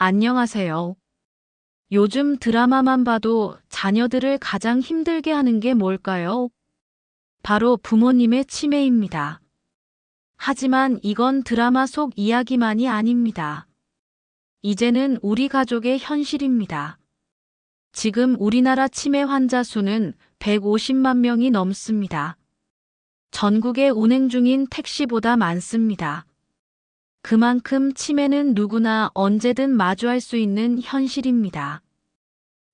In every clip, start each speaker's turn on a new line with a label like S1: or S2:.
S1: 안녕하세요. 요즘 드라마만 봐도 자녀들을 가장 힘들게 하는 게 뭘까요? 바로 부모님의 치매입니다. 하지만 이건 드라마 속 이야기만이 아닙니다. 이제는 우리 가족의 현실입니다. 지금 우리나라 치매 환자 수는 150만 명이 넘습니다. 전국에 운행 중인 택시보다 많습니다. 그만큼 치매는 누구나 언제든 마주할 수 있는 현실입니다.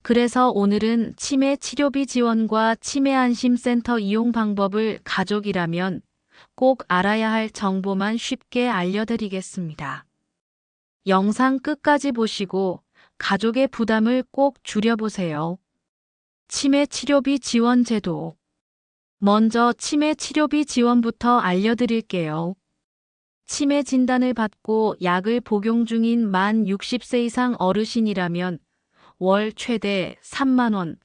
S1: 그래서 오늘은 치매 치료비 지원과 치매 안심센터 이용 방법을 가족이라면 꼭 알아야 할 정보만 쉽게 알려드리겠습니다. 영상 끝까지 보시고 가족의 부담을 꼭 줄여보세요. 치매 치료비 지원 제도. 먼저 치매 치료비 지원부터 알려드릴게요. 치매 진단을 받고 약을 복용 중인 만 60세 이상 어르신이라면 월 최대 3만원,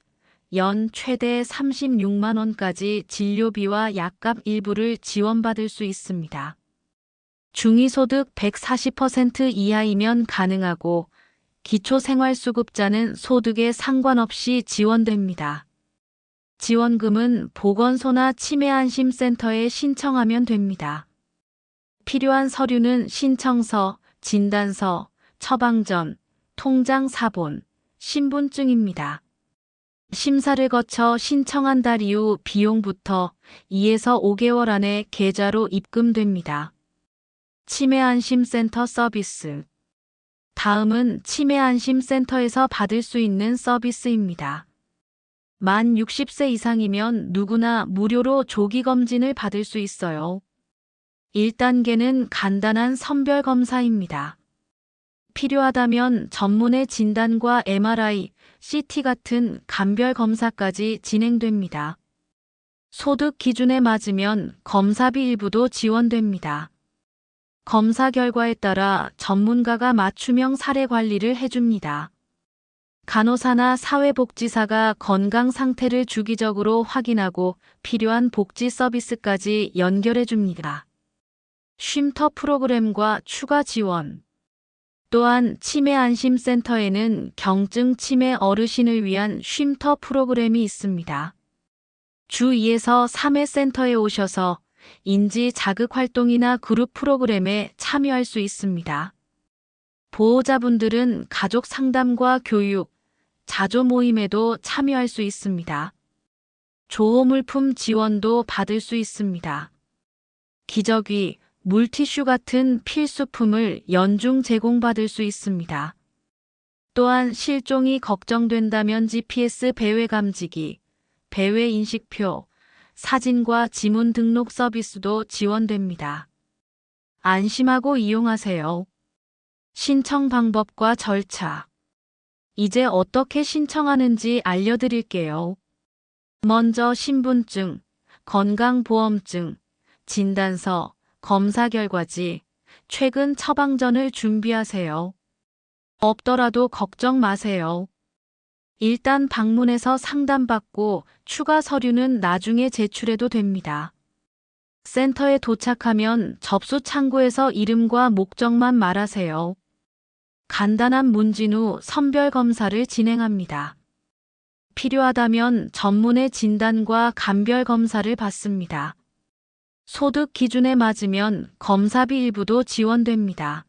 S1: 연 최대 36만원까지 진료비와 약값 일부를 지원받을 수 있습니다. 중위소득 140% 이하이면 가능하고 기초생활수급자는 소득에 상관없이 지원됩니다. 지원금은 보건소나 치매안심센터에 신청하면 됩니다. 필요한 서류는 신청서, 진단서, 처방전, 통장 사본, 신분증입니다. 심사를 거쳐 신청한 달 이후 비용부터 2에서 5개월 안에 계좌로 입금됩니다. 치매안심센터 서비스. 다음은 치매안심센터에서 받을 수 있는 서비스입니다. 만 60세 이상이면 누구나 무료로 조기검진을 받을 수 있어요. 1단계는 간단한 선별 검사입니다. 필요하다면 전문의 진단과 MRI, CT 같은 간별 검사까지 진행됩니다. 소득 기준에 맞으면 검사비 일부도 지원됩니다. 검사 결과에 따라 전문가가 맞춤형 사례 관리를 해줍니다. 간호사나 사회복지사가 건강 상태를 주기적으로 확인하고 필요한 복지 서비스까지 연결해 줍니다. 쉼터 프로그램과 추가 지원. 또한 치매 안심센터에는 경증 치매 어르신을 위한 쉼터 프로그램이 있습니다. 주 2에서 3회 센터에 오셔서 인지 자극 활동이나 그룹 프로그램에 참여할 수 있습니다. 보호자분들은 가족 상담과 교육, 자조 모임에도 참여할 수 있습니다. 조호물품 지원도 받을 수 있습니다. 기저귀, 물티슈 같은 필수품을 연중 제공받을 수 있습니다. 또한 실종이 걱정된다면 GPS 배회 감지기, 배회 인식표, 사진과 지문 등록 서비스도 지원됩니다. 안심하고 이용하세요. 신청 방법과 절차. 이제 어떻게 신청하는지 알려드릴게요. 먼저 신분증, 건강보험증, 진단서, 검사 결과지, 최근 처방전을 준비하세요. 없더라도 걱정 마세요. 일단 방문해서 상담받고 추가 서류는 나중에 제출해도 됩니다. 센터에 도착하면 접수 창구에서 이름과 목적만 말하세요. 간단한 문진 후 선별 검사를 진행합니다. 필요하다면 전문의 진단과 감별 검사를 받습니다. 소득 기준에 맞으면 검사비 일부도 지원됩니다.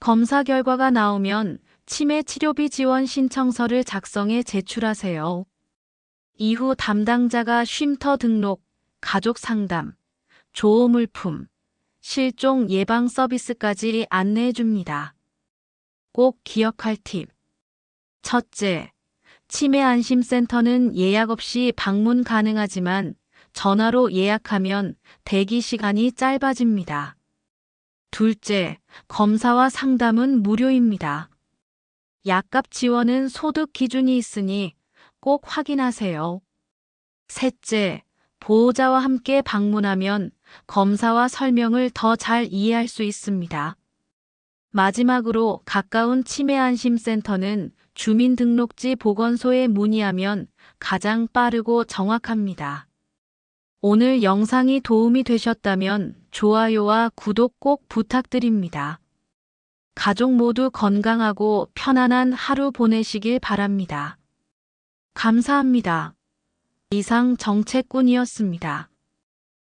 S1: 검사 결과가 나오면 치매 치료비 지원 신청서를 작성해 제출하세요. 이후 담당자가 쉼터 등록, 가족 상담, 조호 물품, 실종 예방 서비스까지 안내해 줍니다. 꼭 기억할 팁. 첫째, 치매 안심센터는 예약 없이 방문 가능하지만 전화로 예약하면 대기 시간이 짧아집니다. 둘째, 검사와 상담은 무료입니다. 약값 지원은 소득 기준이 있으니 꼭 확인하세요. 셋째, 보호자와 함께 방문하면 검사와 설명을 더 잘 이해할 수 있습니다. 마지막으로 가까운 치매안심센터는 주민등록지 보건소에 문의하면 가장 빠르고 정확합니다. 오늘 영상이 도움이 되셨다면 좋아요와 구독 꼭 부탁드립니다. 가족 모두 건강하고 편안한 하루 보내시길 바랍니다. 감사합니다. 이상 정책꾼이었습니다.